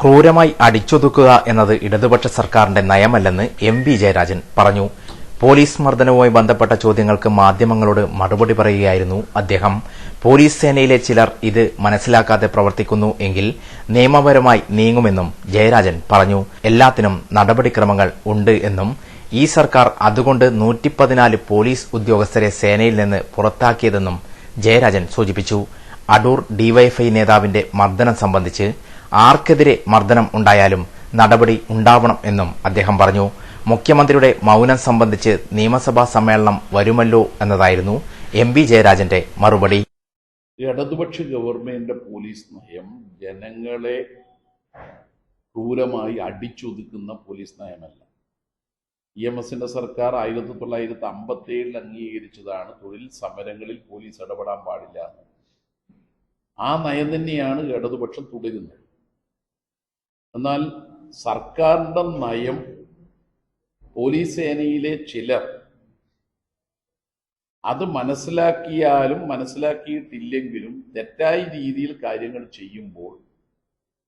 ക്രൂരമായി അടിച്ചൊതുക്കുക എന്നത് ഇടതുപക്ഷ സർക്കാരിന്റെ നയമല്ലെന്ന് എം വി ജയരാജൻ പറഞ്ഞു. പോലീസ് മർദ്ദനവുമായി ബന്ധപ്പെട്ട ചോദ്യങ്ങൾക്ക് മാധ്യമങ്ങളോട് മറുപടി പറയുകയായിരുന്നു അദ്ദേഹം. പോലീസ് സേനയിലെ ചിലർ ഇത് മനസ്സിലാക്കാതെ പ്രവർത്തിക്കുന്നു എങ്കിൽ നിയമപരമായി നീങ്ങുമെന്നും ജയരാജൻ പറഞ്ഞു. എല്ലാത്തിനും നടപടിക്രമങ്ങൾ ഉണ്ട് എന്നും ഈ സർക്കാർ അതുകൊണ്ട് നൂറ്റിപ്പതിനാല് പോലീസ് ഉദ്യോഗസ്ഥരെ സേനയിൽ നിന്ന് പുറത്താക്കിയതെന്നും ജയരാജൻ സൂചിപ്പിച്ചു. അടൂർ ഡിവൈഎഫ്ഐ നേതാവിന്റെ മർദ്ദനം സംബന്ധിച്ച് ആർക്കെതിരെ മർദ്ദനം ഉണ്ടായാലും നടപടി ഉണ്ടാവണം എന്നും അദ്ദേഹം പറഞ്ഞു. മുഖ്യമന്ത്രിയുടെ മൗനം സംബന്ധിച്ച് നിയമസഭാ സമ്മേളനം വരുമല്ലോ എന്നതായിരുന്നു എം വി ജയരാജന്റെ മറുപടി. ഇടതുപക്ഷ ഗവൺമെന്റിന്റെ പോലീസ് നയം ജനങ്ങളെ ക്രൂരമായി അടിച്ചൊതുക്കുന്ന പോലീസ് നയമല്ല. ഇ എം എസിന്റെ സർക്കാർ ആയിരത്തി തൊള്ളായിരത്തി അമ്പത്തി ഏഴിൽ അംഗീകരിച്ചതാണ് തൊഴിൽ സമരങ്ങളിൽ പോലീസ് ഇടപെടാൻ പാടില്ല ആ നയം തന്നെയാണ് ഇടതുപക്ഷം തുടരുന്നത്. എന്നാൽ സർക്കാരിന്റെ നയം പോലീസ് സേനയിലെ ചിലർ അത് മനസ്സിലാക്കിയാലും മനസ്സിലാക്കിയിട്ടില്ലെങ്കിലും തെറ്റായ രീതിയിൽ കാര്യങ്ങൾ ചെയ്യുമ്പോൾ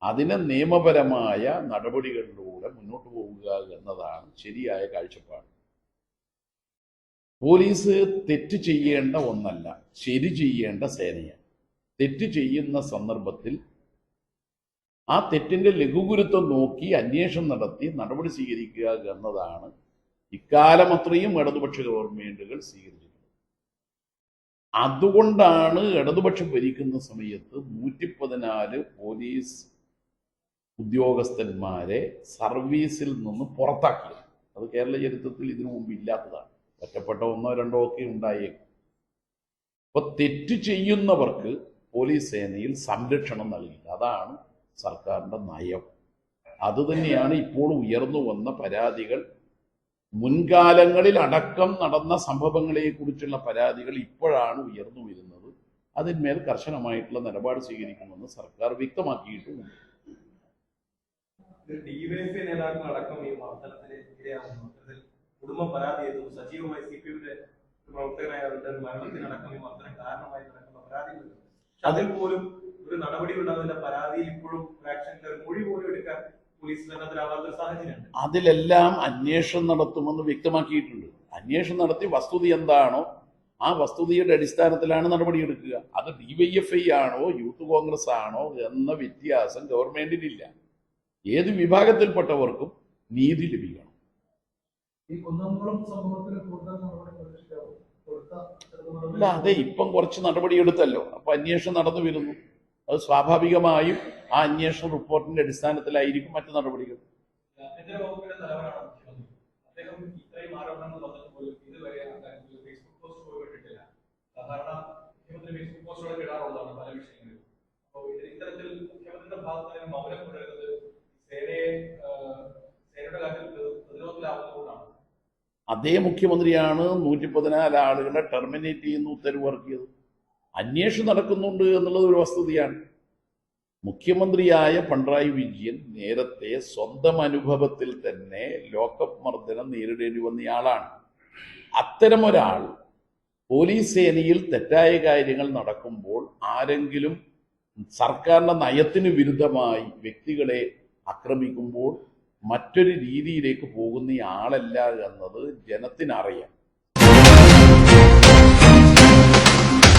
അതിനെ നിയമപരമായ നടപടികളിലൂടെ മുന്നോട്ട് പോവുക എന്നതാണ് ശരിയായ കാഴ്ചപ്പാട്. പോലീസ് തെറ്റ് ചെയ്യേണ്ട ഒന്നല്ല ശരി ചെയ്യേണ്ട സേനയാണ്. തെറ്റ് ചെയ്യുന്ന സന്ദർഭത്തിൽ ആ തെറ്റിന്റെ ലഘുഗുരുത്വം നോക്കി അന്വേഷണം നടത്തി നടപടി സ്വീകരിക്കുക എന്നതാണ് ഇക്കാലം അത്രയും ഇടതുപക്ഷ ഗവൺമെന്റുകൾ സ്വീകരിച്ചിട്ടുള്ളത്. അതുകൊണ്ടാണ് ഇടതുപക്ഷം ഭരിക്കുന്ന സമയത്ത് നൂറ്റി പതിനാല് പോലീസ് ഉദ്യോഗസ്ഥന്മാരെ സർവീസിൽ നിന്ന് പുറത്താക്കിയത്. അത് കേരള ചരിത്രത്തിൽ ഇതിനു മുമ്പ് ഇല്ലാത്തതാണ്. ഒറ്റപ്പെട്ട ഒന്നോ രണ്ടോ ഒക്കെ ഉണ്ടായേക്കും. അപ്പൊ തെറ്റ് ചെയ്യുന്നവർക്ക് പോലീസ് സേനയിൽ സംരക്ഷണം നൽകി അതാണ് സർക്കാരിന്റെ നയം. അതുതന്നെയാണ് ഇപ്പോൾ ഉയർന്നു വന്ന പരാതികൾ. മുൻകാലങ്ങളിൽ അടക്കം നടന്ന സംഭവങ്ങളെക്കുറിച്ചുള്ള പരാതികൾ ഇപ്പോഴാണ് ഉയർന്നു വരുന്നത്. അതിന്മേൽ കർശനമായിട്ടുള്ള നിലപാട് സ്വീകരിക്കുമെന്ന് സർക്കാർ വ്യക്തമാക്കിയിട്ടുമുണ്ട് ഡിവൈഎഫ്ഐ നേതാക്കളടക്കം ഈ സജീവമായി അതിൽ പോലും ഒരു നടപടി ഉണ്ടാവില്ല പരാതിയിൽ ഇപ്പോഴും ആക്ഷനിൽ ഒരു മൊഴി പോലും എടുക്കാൻ അതിലെല്ലാം അന്വേഷണം നടത്തുമെന്ന് വ്യക്തമാക്കിയിട്ടുണ്ട്. അന്വേഷണം നടത്തി വസ്തുത എന്താണോ ആ വസ്തുതയുടെ അടിസ്ഥാനത്തിലാണ് നടപടിയെടുക്കുക അത് ഡിവൈഎഫ്ഐ ആണോ യൂത്ത് കോൺഗ്രസ് ആണോ എന്ന വ്യത്യാസം ഗവൺമെന്റിനില്ല. ഏത് വിഭാഗത്തിൽപ്പെട്ടവർക്കും നീതി ലഭിക്കണം. അല്ല അതെ ഇപ്പം കുറച്ച് നടപടിയെടുത്തല്ലോ അപ്പൊ അന്വേഷണം നടന്നു വരുന്നു. അത് സ്വാഭാവികമായും ആ അന്വേഷണ റിപ്പോർട്ടിന്റെ അടിസ്ഥാനത്തിലായിരിക്കും മറ്റു നടപടികൾ. അതേ മുഖ്യമന്ത്രിയാണ് നൂറ്റി പതിനാല് ആളുകളെ ടെർമിനേറ്റ് ചെയ്യുന്ന ഉത്തരവ് ഇറക്കിയത്. അന്വേഷണം നടക്കുന്നുണ്ട് എന്നുള്ളത് ഒരു വസ്തുതയാണ്. മുഖ്യമന്ത്രിയായ പിണറായി വിജയൻ നേരത്തെ സ്വന്തം അനുഭവത്തിൽ തന്നെ ലോക്കപ്പ് മർദ്ദനം നേരിടേണ്ടി വന്നയാളാണ് അത്തരമൊരാൾ പോലീസ് സേനയിൽ തെറ്റായ കാര്യങ്ങൾ നടക്കുമ്പോൾ ആരെങ്കിലും സർക്കാരിന്റെ നയത്തിന് വിരുദ്ധമായി വ്യക്തികളെ ആക്രമിക്കുമ്പോൾ മറ്റൊരു രീതിയിലേക്ക് പോകുന്ന ആളല്ല എന്നത് ജനത്തിനറിയാം.